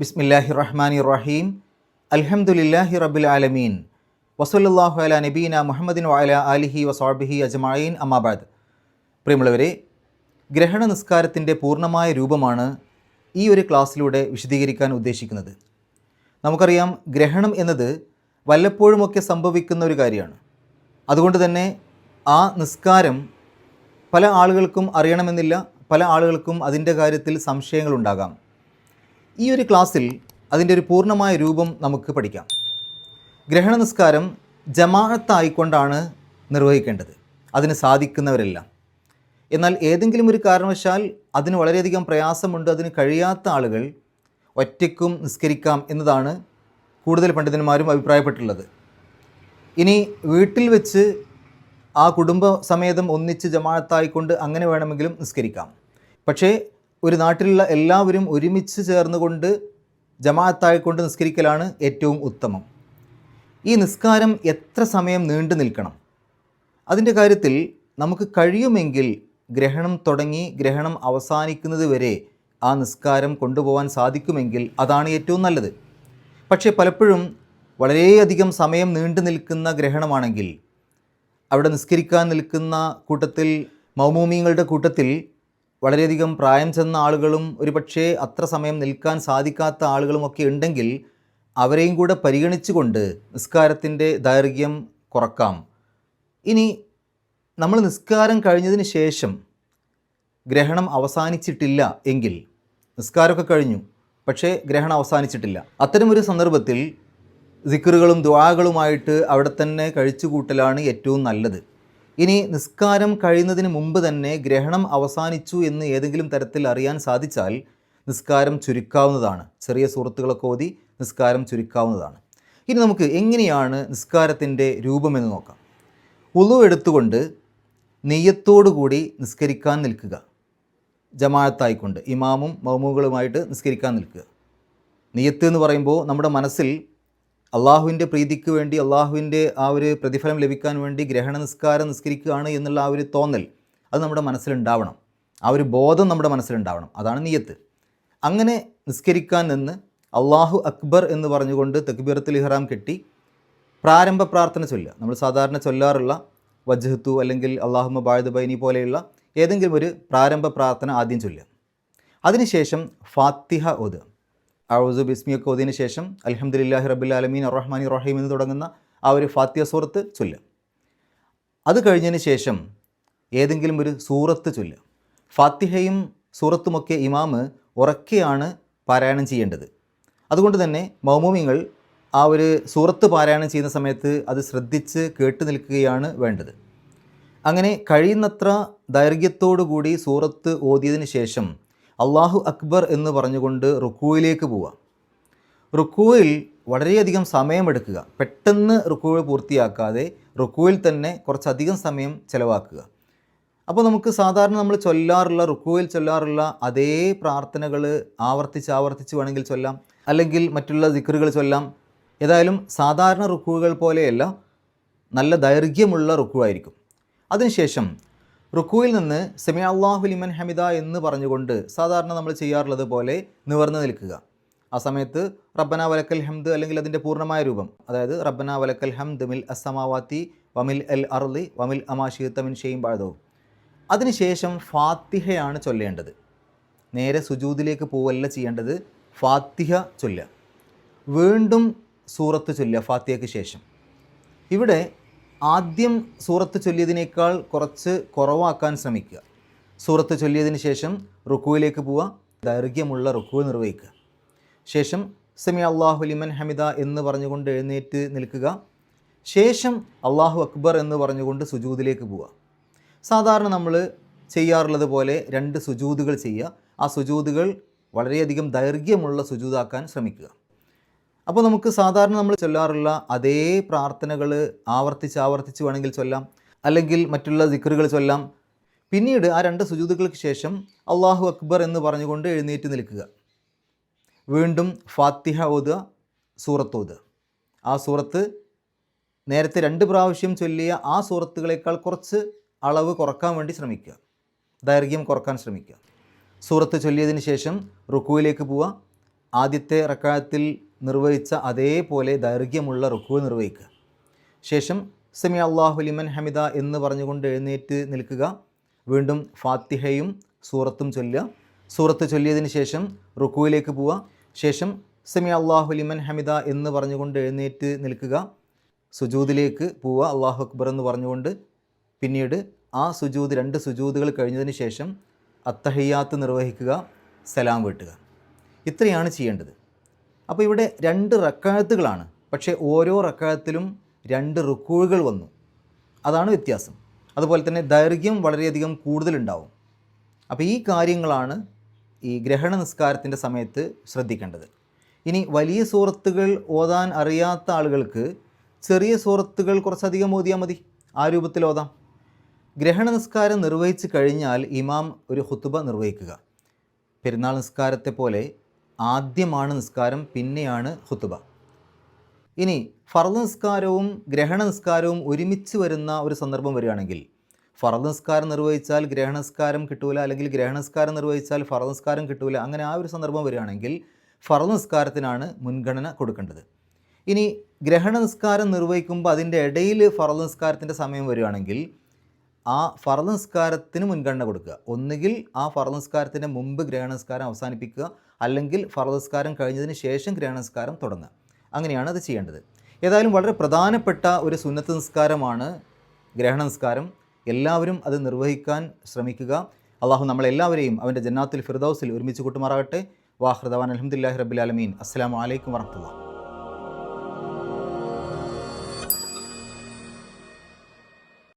ബിസ്മില്ലാഹി റഹ്മാനി റഹീം അൽഹംദുലില്ലാഹി റബ്ബിൽ ആലമീൻ. വസല്ലാഹു അല നബീന മുഹമ്മദിൻ വഅല അലിഹി വസാബിഹി അജ്മഈൻ. അമ്മാബാദ് പ്രിയമുള്ളവരെ ഗ്രഹണ നിസ്കാരത്തിന്റെ പൂർണമായ രൂപമാണ് ഈ ഒരു ക്ലാസ്സിലൂടെ വിശദീകരിക്കാൻ ഉദ്ദേശിക്കുന്നത്. നമുക്കറിയാം ഗ്രഹണം എന്നത് വല്ലപ്പോഴുമൊക്കെ സംഭവിക്കുന്ന ഒരു കാര്യമാണ്. അതുകൊണ്ട് തന്നെ ആ നിസ്കാരം പല ആളുകൾക്കും അറിയണമെന്നില്ല പല ആളുകൾക്കും അതിന്റെ കാര്യത്തിൽ സംശയങ്ങളുണ്ടാകാം. ഈ ഒരു ക്ലാസ്സിൽ അതിന്റെ ഒരു പൂർണമായ രൂപം നമുക്ക് പഠിക്കാം. ഗ്രഹണ നിസ്കാരം ജമാഅത്തായിക്കൊണ്ടാണ് നിർവഹിക്കേണ്ടത്. അതിന് സാധിക്കുന്നവരെല്ലാം. എന്നാൽ ഏതെങ്കിലും ഒരു കാരണവശാൽ അതിന് വളരെയധികം പ്രയാസമുണ്ട് അതിന് കഴിയാത്ത ആളുകൾ ഒറ്റയ്ക്കും നിസ്കരിക്കാം എന്നതാണ് കൂടുതൽ പണ്ഡിതന്മാരും അഭിപ്രായപ്പെട്ടിട്ടുള്ളത്. ഇനി വീട്ടിൽ വെച്ച് ആ കുടുംബ സമേതം ഒന്നിച്ച് ജമാഅത്തായിക്കൊണ്ട് അങ്ങനെ വേണമെങ്കിലും നിസ്കരിക്കാം. പക്ഷേ ഒരു നാട്ടിലുള്ള എല്ലാവരും ഒരുമിച്ച് ചേർന്നുകൊണ്ട് ജമാഅത്തായിക്കൊണ്ട് നിസ്കരിക്കലാണ് ഏറ്റവും ഉത്തമം. ഈ നിസ്കാരം എത്ര സമയം നീണ്ടു നിൽക്കണം? അതിന്റെ കാര്യത്തിൽ നമുക്ക് കഴിയുമെങ്കിൽ ഗ്രഹണം തുടങ്ങി ഗ്രഹണം അവസാനിക്കുന്നത് വരെ ആ നിസ്കാരം കൊണ്ടുപോകാൻ സാധിക്കുമെങ്കിൽ അതാണ് ഏറ്റവും നല്ലത്. പക്ഷേ പലപ്പോഴും വളരെയധികം സമയം നീണ്ടു നിൽക്കുന്ന ഗ്രഹണമാണെങ്കിൽ അവിടെ നിസ്കരിക്കാൻ നിൽക്കുന്ന കൂട്ടത്തിൽ മൗമൂമിയങ്ങളുടെ കൂട്ടത്തിൽ വളരെയധികം പ്രായം ചെന്ന ആളുകളും ഒരുപക്ഷേ അത്ര സമയം നിൽക്കാൻ സാധിക്കാത്ത ആളുകളുമൊക്കെ ഉണ്ടെങ്കിൽ അവരെയും കൂടെ പരിഗണിച്ചുകൊണ്ട് നിസ്കാരത്തിന്റെ ദൈർഘ്യം കുറക്കാം. ഇനി നമ്മൾ നിസ്കാരം കഴിഞ്ഞതിന് ശേഷം ഗ്രഹണം അവസാനിച്ചിട്ടില്ല എങ്കിൽ നിസ്കാരമൊക്കെ കഴിഞ്ഞു പക്ഷേ ഗ്രഹണം അവസാനിച്ചിട്ടില്ല. അത്തരമൊരു സന്ദർഭത്തിൽ സിക്കറുകളും ദ്വാകളുമായിട്ട് അവിടെ തന്നെ കഴിച്ചുകൂട്ടലാണ് ഏറ്റവും നല്ലത്. ഇനി നിസ്കാരം കഴിയുന്നതിന് മുമ്പ് തന്നെ ഗ്രഹണം അവസാനിച്ചു എന്ന് ഏതെങ്കിലും തരത്തിൽ അറിയാൻ സാധിച്ചാൽ നിസ്കാരം ചുരുക്കാവുന്നതാണ്. ചെറിയ സുഹൃത്തുക്കളൊക്കെ ഓതി നിസ്കാരം ചുരുക്കാവുന്നതാണ്. ഇനി നമുക്ക് എങ്ങനെയാണ് നിസ്കാരത്തിന്റെ രൂപമെന്ന് നോക്കാം. ഉളു എടുത്തുകൊണ്ട് നെയ്യത്തോടുകൂടി നിസ്കരിക്കാൻ നിൽക്കുക. ജമാഅത്തായിക്കൊണ്ട് ഇമാമും മൗമുകളുമായിട്ട് നിസ്കരിക്കാൻ നിൽക്കുക. നെയ്യത്ത് എന്ന് പറയുമ്പോൾ നമ്മുടെ മനസ്സിൽ അള്ളാഹുവിന്റെ പ്രീതിക്ക് വേണ്ടി അള്ളാഹുവിന്റെ ആ ഒരു പ്രതിഫലം ലഭിക്കാൻ വേണ്ടി ഗ്രഹണ നിസ്കാരം നിസ്കരിക്കുകയാണ് എന്നുള്ള ആ ഒരു തോന്നൽ അത് നമ്മുടെ മനസ്സിലുണ്ടാവണം. ആ ഒരു ബോധം നമ്മുടെ മനസ്സിലുണ്ടാവണം. അതാണ് നിയത്ത്. അങ്ങനെ നിസ്കരിക്കാൻ നിന്ന് അള്ളാഹു അക്ബർ എന്ന് പറഞ്ഞുകൊണ്ട് തക്ബീറത്തുൽ ഇഹ്റാം കെട്ടി പ്രാരംഭ പ്രാർത്ഥന ചൊല്ലുക. നമ്മൾ സാധാരണ ചൊല്ലാറുള്ള വജ്ഹത്തു അല്ലെങ്കിൽ അള്ളാഹുമ ബാഴുദ് ബൈനി പോലെയുള്ള ഏതെങ്കിലും ഒരു പ്രാരംഭ പ്രാർത്ഥന ആദ്യം ചൊല്ലുക. അതിനുശേഷം ഫാത്തിഹ ഓതുക. ഔസു ബിസ്മിയൊക്കെ ഓതിയതിനു ശേഷം അലഹമ്മദില്ലാഹി റബ്ബുൽ ആലമീൻ റഹ്മാനി റഹീം എന്ന് തുടങ്ങുന്ന ആ ഒരു ഫാത്തിഹ സൂറത്ത് ചൊല്ലുക അത് കഴിഞ്ഞതിന് ശേഷം ഏതെങ്കിലും ഒരു സൂറത്ത് ചൊല്ലുക ഫാത്തിഹയും സൂറത്തുമൊക്കെ ഇമാമ് ഉറക്കെയാണ് പാരായണം ചെയ്യേണ്ടത്. അതുകൊണ്ട് തന്നെ മൗമൂമിങ്ങൾ ആ ഒരു സൂറത്ത് പാരായണം ചെയ്യുന്ന സമയത്ത് അത് ശ്രദ്ധിച്ച് കേട്ടു നിൽക്കുകയാണ് വേണ്ടത്. അങ്ങനെ കഴിയുന്നത്ര ദൈർഘ്യത്തോടു കൂടി സൂറത്ത് ഓതിയതിന് ശേഷം അള്ളാഹു അക്ബർ എന്ന് പറഞ്ഞുകൊണ്ട് റുക്കുവിലേക്ക് പോവുക. റുക്കുവിൽ വളരെയധികം സമയമെടുക്കുക പെട്ടെന്ന് റുക്കുവ് പൂർത്തിയാക്കാതെ റുക്കുവിൽ തന്നെ കുറച്ചധികം സമയം ചിലവാക്കുക. അപ്പോൾ നമുക്ക് സാധാരണ നമ്മൾ ചൊല്ലാറുള്ള റുക്കുവിൽ ചൊല്ലാറുള്ള അതേ പ്രാർത്ഥനകൾ ആവർത്തിച്ച് ആവർത്തിച്ച് വേണമെങ്കിൽ ചൊല്ലാം. അല്ലെങ്കിൽ മറ്റുള്ള ദിക്കറുകൾ ചൊല്ലാം. ഏതായാലും സാധാരണ റുക്കുകൾ പോലെയല്ല നല്ല ദൈർഘ്യമുള്ള റുക്കുവായിരിക്കും അതിനുശേഷം റുക്കുവിൽ നിന്ന് സെമി അള്ളാഹു ലിമൻ ഹമിദ എന്ന് പറഞ്ഞുകൊണ്ട് സാധാരണ നമ്മൾ ചെയ്യാറുള്ളത് പോലെ നിവർന്നു നിൽക്കുക. ആ സമയത്ത് റബ്ബന വലക്കൽ ഹംദ് അല്ലെങ്കിൽ അതിന്റെ പൂർണമായ രൂപം അതായത് റബ്ബന വലക്കൽ ഹംദ് മിൽ അസമാവാത്തി വമിൽ എൽ അർലി വമിൽ അമാഷി മിൻ ഷെയ്യും ബാദവും അതിനുശേഷം ഫാത്തിഹയാണ് ചൊല്ലേണ്ടത്. നേരെ സുജൂദിലേക്ക് പോവല്ല ചെയ്യേണ്ടത് ഫാത്തിഹ ചൊല്ല വീണ്ടും സൂറത്ത് ചൊല്ല ഫാത്തിഹയ്ക്ക് ശേഷം. ഇവിടെ ആദ്യം സൂറത്ത് ചൊല്ലിയതിനേക്കാൾ കുറച്ച് കുറവാക്കാൻ ശ്രമിക്കുക. സൂറത്ത് ചൊല്ലിയതിന് ശേഷം റുക്കുവിലേക്ക് പോവുക ദൈർഘ്യമുള്ള റുക്കുവ് നിർവഹിക്കുക. ശേഷം സെമി അള്ളാഹു ലിമൻ ഹമിദ എന്ന് പറഞ്ഞുകൊണ്ട് എഴുന്നേറ്റ് നിൽക്കുക. ശേഷം അള്ളാഹു അക്ബർ എന്ന് പറഞ്ഞുകൊണ്ട് സുജൂദിലേക്ക് പോവുക. സാധാരണ നമ്മൾ ചെയ്യാറുള്ളത് പോലെ രണ്ട് സുജൂതുകൾ ചെയ്യുക. ആ സുജൂതുകൾ വളരെയധികം ദൈർഘ്യമുള്ള സുജൂതാക്കാൻ ശ്രമിക്കുക. അപ്പോൾ നമുക്ക് സാധാരണ നമ്മൾ ചൊല്ലാറുള്ള അതേ പ്രാർത്ഥനകൾ ആവർത്തിച്ച് ആവർത്തിച്ച് വേണമെങ്കിൽ ചൊല്ലാം അല്ലെങ്കിൽ മറ്റുള്ള ദിക്കറുകൾ ചൊല്ലാം. പിന്നീട് ആ രണ്ട് സുജൂതുകൾക്ക് ശേഷം അള്ളാഹു അക്ബർ എന്ന് പറഞ്ഞുകൊണ്ട് എഴുന്നേറ്റ് നിൽക്കുക. വീണ്ടും ഫാത്തിഹ ഓതുക സൂറത്ത് ഓതുക. ആ സൂറത്ത് നേരത്തെ രണ്ട് പ്രാവശ്യം ചൊല്ലിയ ആ സൂറത്തുകളേക്കാൾ കുറച്ച് അളവ് കുറയ്ക്കാൻ വേണ്ടി ശ്രമിക്കുക. ദൈർഘ്യം കുറയ്ക്കാൻ ശ്രമിക്കുക. സൂറത്ത് ചൊല്ലിയതിന് ശേഷം റുക്കുവിലേക്ക് പോവുക. ആദ്യത്തെ റക്കായത്തിൽ നിർവഹിച്ച അതേപോലെ ദൈർഘ്യമുള്ള റുക്കു നിർവഹിക്കുക. ശേഷം സെമി അള്ളാഹുലിമൻ ഹമിദ എന്ന് പറഞ്ഞുകൊണ്ട് എഴുന്നേറ്റ് നിൽക്കുക. വീണ്ടും ഫാത്തിഹയും സൂറത്തും ചൊല്ലുക. സൂറത്ത് ചൊല്ലിയതിന് ശേഷം റുക്കുവിലേക്ക് പോവുക. ശേഷം സെമി അള്ളാഹുലിമൻ ഹമിദ എന്ന് പറഞ്ഞുകൊണ്ട് എഴുന്നേറ്റ് നിൽക്കുക. സുജൂദിലേക്ക് പോവുക അള്ളാഹു അക്ബർ എന്ന് പറഞ്ഞുകൊണ്ട്. പിന്നീട് ആ സുജൂദ് രണ്ട് സുജൂദുകൾ കഴിഞ്ഞതിന് ശേഷം അത്തഹയ്യാത്ത് നിർവഹിക്കുക സലാം വീട്ടുക. ഇത്രയാണ് ചെയ്യേണ്ടത്. അപ്പോൾ ഇവിടെ രണ്ട് റക്കാഴത്തുകളാണ് പക്ഷേ ഓരോ റക്കാഴത്തിലും രണ്ട് റുക്കൂഴുകൾ വന്നു. അതാണ് വ്യത്യാസം. അതുപോലെ തന്നെ ദൈർഘ്യം വളരെയധികം കൂടുതലുണ്ടാവും. അപ്പോൾ ഈ കാര്യങ്ങളാണ് ഈ ഗ്രഹണ നിസ്കാരത്തിന്റെ സമയത്ത് ശ്രദ്ധിക്കേണ്ടത്. ഇനി വലിയ സൂറത്തുകൾ ഓതാൻ അറിയാത്ത ആളുകൾക്ക് ചെറിയ സൂറത്തുകൾ കുറച്ചധികം ഓതിയാൽ മതി. ആ രൂപത്തിൽ ഓതാം. ഗ്രഹണ നിസ്കാരം നിർവഹിച്ച് കഴിഞ്ഞാൽ ഇമാം ഒരു ഹുത്തുബ നിർവഹിക്കുക. പെരുന്നാൾ നിസ്കാരത്തെ പോലെ ആദ്യമാണ് നിസ്കാരം പിന്നെയാണ് ഹുത്തുബ ഇനി ഫർദ് നിസ്കാരവും ഗ്രഹണ നിസ്കാരവും ഒരുമിച്ച് വരുന്ന ഒരു സന്ദർഭം വരികയാണെങ്കിൽ ഫർദ് നിസ്കാരം നിർവഹിച്ചാൽ ഗ്രഹണ നിസ്കാരം കിട്ടൂല അല്ലെങ്കിൽ ഗ്രഹണ നിസ്കാരം നിർവഹിച്ചാൽ ഫർദ് നിസ്കാരം കിട്ടൂല അങ്ങനെ ആ ഒരു സന്ദർഭം വരികയാണെങ്കിൽ ഫർദ് നിസ്കാരത്തിനാണ് മുൻഗണന കൊടുക്കേണ്ടത്. ഇനി ഗ്രഹണ നിസ്കാരം നിർവഹിക്കുമ്പോൾ അതിന്റെ ഇടയിൽ ഫർദ് നിസ്കാരത്തിന്റെ സമയം വരികയാണെങ്കിൽ ആ ഫറ നിസ്കാരത്തിന് മുൻഗണന കൊടുക്കുക. ഒന്നുകിൽ ആ ഫറ നിസ്കാരത്തിന്റെ മുമ്പ് ഗ്രഹണസ്കാരം അവസാനിപ്പിക്കുക. അല്ലെങ്കിൽ ഫറ നിസ്കാരം കഴിഞ്ഞതിന് ശേഷം ഗ്രഹണസ്കാരം തുടങ്ങുക. അങ്ങനെയാണ് അത് ചെയ്യേണ്ടത്. ഏതായാലും വളരെ പ്രധാനപ്പെട്ട ഒരു സുന്നത്ത് നിസ്കാരമാണ് ഗ്രഹണ നിസ്കാരം എല്ലാവരും അത് നിർവഹിക്കാൻ ശ്രമിക്കുക. അള്ളാഹു നമ്മളെല്ലാവരെയും അവന്റെ ജന്നാത്തിൽ ഫിർദൌസിൽ ഒരുമിച്ച് കൂട്ടുമാറാകട്ടെ. വാഹൃദവാൻ അലഹമുല്ലാഹി റബ്ബിലാലമീൻ അസ്സാം വലൈക്കും വർഹമുല്ല